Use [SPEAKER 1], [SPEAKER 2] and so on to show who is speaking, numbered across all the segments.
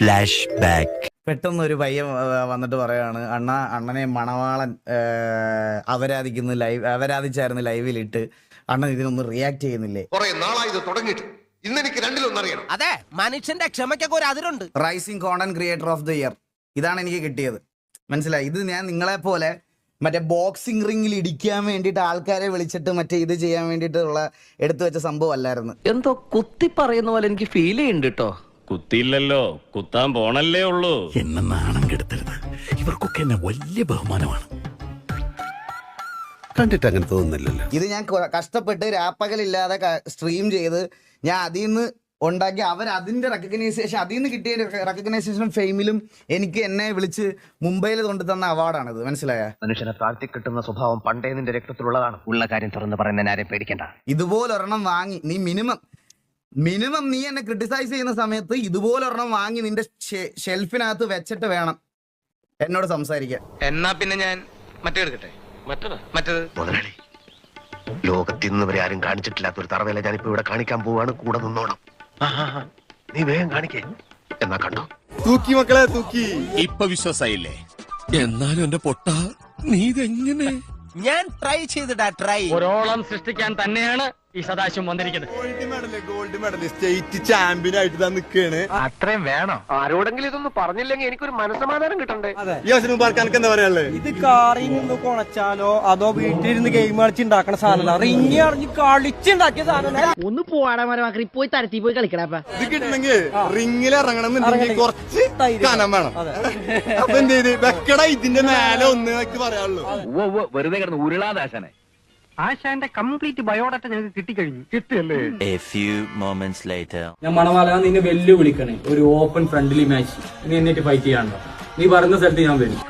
[SPEAKER 1] Flash back
[SPEAKER 2] പെട്ടെന്ന് ഒരു പയ്യൻ വന്നിട്ട് പറയാണ് അണ്ണ അണ്ണനെ മണവാളൻ അവരാധിക്കുന്ന ലൈവ് അവരാധിച്ചായിരുന്നു ലൈവിലിട്ട്. അണ്ണൻ ഇതിനൊന്നും റിയാക്ട് ചെയ്യുന്നില്ലേ?
[SPEAKER 3] കുറെ നാളായി ഇത് തുടങ്ങിയിട്ട്. ഇന്ന് എനിക്ക് രണ്ടിലൊന്നറിയണം
[SPEAKER 4] അതെ മനുഷ്യന്റെ ക്ഷമയ്ക്കൊക്കെ ഒരു അതിരുണ്ട്.
[SPEAKER 2] Rising content creator of the year ഇതാണ് എനിക്ക് കിട്ടിയത്. മനസ്സിലായി? ഇത് ഞാൻ നിങ്ങളെ പോലെ മറ്റേ ബോക്സിംഗ് റിംഗിൽ ഇടിക്കാൻ വേണ്ടിയിട്ട് ആൾക്കാരെ വിളിച്ചിട്ട് മറ്റേ ഇത് ചെയ്യാൻ വേണ്ടിയിട്ടുള്ള എടുത്തു വെച്ച സംഭവം അല്ലായിരുന്നു.
[SPEAKER 5] എന്തോ കുത്തി പറയുന്ന പോലെ എനിക്ക് ഫീൽ ചെയ്യുന്നുണ്ട് കേട്ടോ
[SPEAKER 6] കുത്തിയില്ലല്ലോ കുത്താൻ പോണല്ലേ ഉള്ളൂ.
[SPEAKER 1] എന്നെ നാണം കെടുത്തരുത്. ഇവർക്കൊക്കെ എന്നെ വലിയ ബഹുമാനമാണ്.
[SPEAKER 7] കണ്ടിട്ട് അങ്ങനെ തോന്നുന്നില്ലല്ലോ
[SPEAKER 2] ഇത് ഞാൻ കൊ- കഷ്ടപ്പെട്ട് രാപ്പകലില്ലാതെ സ്ട്രീം ചെയ്ത് ഞാൻ അതിൽ നിന്ന് ഉണ്ടാക്കി അവർ അതിന്റെ റെക്കഗ്നൈസേഷൻ അതിൽ നിന്ന് കിട്ടിയ റെക്കഗ്നൈസേഷനും ഫെയിമിലും എനിക്ക് എന്നെ വിളിച്ച് മുംബൈയിൽ കൊണ്ടു തന്ന അവാർഡാണിത് മനസ്സിലായ?
[SPEAKER 4] മനുഷ്യനെ താഴ്ത്തി കിട്ടുന്ന സ്വഭാവം പണ്ടേ നിന്റെ രക്തത്തിലുള്ളതാണ്. ഉള്ള കാര്യം തുറന്ന് പറയുന്ന ആരെ പേടിക്കണ്ട.
[SPEAKER 2] ഇതുപോലൊരെണ്ണം വാങ്ങി. നീ മിനിമം മിനിമം നീ എന്നെ ക്രിട്ടിസൈസ് ചെയ്യുന്ന സമയത്ത് ഇതുപോലൊരെണ്ണം വാങ്ങി നിന്റെ ഷെൽഫിനകത്ത് വെച്ചിട്ട് വേണം എന്നോട് സംസാരിക്കാൻ.
[SPEAKER 8] എന്നാ പിന്നെ ഞാൻ മറ്റേ എടുക്കട്ടെ? മറ്റേത്?
[SPEAKER 3] മുതലാളി ലോകത്തിൽ നിന്ന് വരെ ആരും കാണിച്ചിട്ടില്ലാത്ത ഒരു തറവേല ഞാനിപ്പോ ഇവിടെ കാണിക്കാൻ പോവാണ് കൂടെ നിന്നോണം. നീ വേഗം കാണിക്കേ. എന്നാ കണ്ടോ?
[SPEAKER 7] തൂക്കി മക്കളെ തൂക്കി.
[SPEAKER 6] ഇപ്പൊ വിശ്വാസായില്ലേ? എന്നാലും എന്റെ പൊട്ട നീ ഇതെങ്ങനെ?
[SPEAKER 4] ഞാൻ ട്രൈ ചെയ്തിട്ടാ ട്രൈ
[SPEAKER 8] ഒരോളം സൃഷ്ടിക്കാൻ തന്നെയാണ് ഈ സദാശിവം വന്നിരിക്കുന്നത്.
[SPEAKER 7] Gold medal gold medal state champion ആയിട്ട് ഇതാ നിൽക്കുകയാണ്
[SPEAKER 8] അത്രയും വേണോ?
[SPEAKER 4] ആരോടെങ്കിലും ഇതൊന്നും പറഞ്ഞില്ലെങ്കിൽ എനിക്കൊരു മനസ്സമാധാനം കിട്ടണ്ടേ?
[SPEAKER 7] ഈ അവസരം മുബാർക്ക് എനിക്ക് എന്താ പറയാനുള്ളത്
[SPEAKER 9] ഇത് കാറിൽ നിന്ന് കുണച്ചാലോ അതോ വീട്ടിലിരുന്ന് ഗെയിം കളിച്ച് ഉണ്ടാക്കണ സാധനമല്ല. റിഞ്ഞ് അറിഞ്ഞ് കളിച്ചുണ്ടാക്കിയ സാധനം
[SPEAKER 5] ഒന്ന് പോവാടാ മരമാക്കി പോയി തരത്തി പോയി കളിക്കണപ്പ
[SPEAKER 7] ഇത് കിട്ടണമെങ്കിൽ റിങ്ങിൽ ഇറങ്ങണം എന്നുണ്ടെങ്കിൽ കുറച്ച് കനം വേണം. അപ്പൊ എന്ത് ചെയ്ത്? വെക്കട ഇതിന്റെ മേലെ ഒന്ന് പറയാനുള്ളൂ.
[SPEAKER 5] വെറുതെ കിടന്ന് ഉരുളാദാശനെ
[SPEAKER 8] ആശാന്റെ കംപ്ലീറ്റ് ബയോഡാറ്റ ഞങ്ങൾക്ക് കിട്ടിക്കഴിഞ്ഞു. കിട്ടിയല്ലേ?
[SPEAKER 1] A few moments later.
[SPEAKER 9] ഞാൻ മണവാല നിന്നെ വെല്ലു വിളിക്കണേ ഒരു ഓപ്പൺ ഫ്രണ്ട്ലി മാച്ച് നീ എന്നിട്ട് ഫൈറ്റ് ചെയ്യാണ്ടോ? നീ പറയുന്ന സ്ഥലത്ത് ഞാൻ വരും.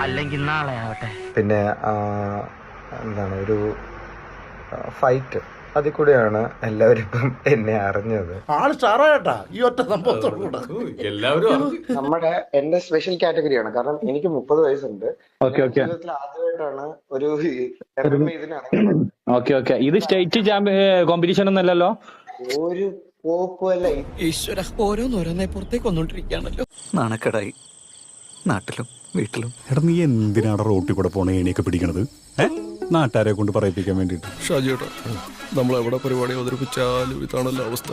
[SPEAKER 8] അല്ലെങ്കിൽ നാളെ ആവട്ടെ.
[SPEAKER 10] പിന്നെ ആ, എന്താണ് ഒരു ഫൈറ്റ് അതിൽ കൂടെയാണ് എല്ലാവരും ഇപ്പം എന്നെ അറിഞ്ഞത്.
[SPEAKER 7] ആൾ സ്റ്റാറായിട്ടാ. ഈ ഒറ്റ സംഭവത്തോടുകൂടെ.
[SPEAKER 10] നമ്മുടെ എന്റെ സ്പെഷ്യൽ കാറ്റഗറിയാണ്. കാരണം എനിക്ക് മുപ്പത് വയസ്സുണ്ട്.
[SPEAKER 9] Okay okay.
[SPEAKER 10] ജീവിതത്തിൽ ആദ്യമായിട്ടാണ് ഒരു
[SPEAKER 9] ഓക്കെ ഓക്കെ. ഇത് സ്റ്റേറ്റ് ചാമ്പ്യൻ കോമ്പറ്റീഷൻ ഒന്നല്ലല്ലോ
[SPEAKER 10] ഒരു പോപ്പല്ല
[SPEAKER 5] ഈശ്വര ഓരോന്നോരോന്നെ പുറത്തേക്ക് വന്നോണ്ടിരിക്കുകയാണല്ലോ.
[SPEAKER 1] നാണക്കെടായി. നാട്ടിലും വീട്ടിലും.
[SPEAKER 7] എടാ നീ എന്തിനാണ് റോട്ടിൽ കൂടെ പോണേ ഏണിയൊക്കെ പിടിക്കണത്? നാട്ടുകാരെ കൊണ്ട് പറയിപ്പിക്കാൻ വേണ്ടിട്ട്
[SPEAKER 6] ഷാജിയേട്ടാ നമ്മൾ എവിടെ പരിപാടി അവതരിപ്പിച്ചാലും ഇതാണല്ലോ അവസ്ഥ.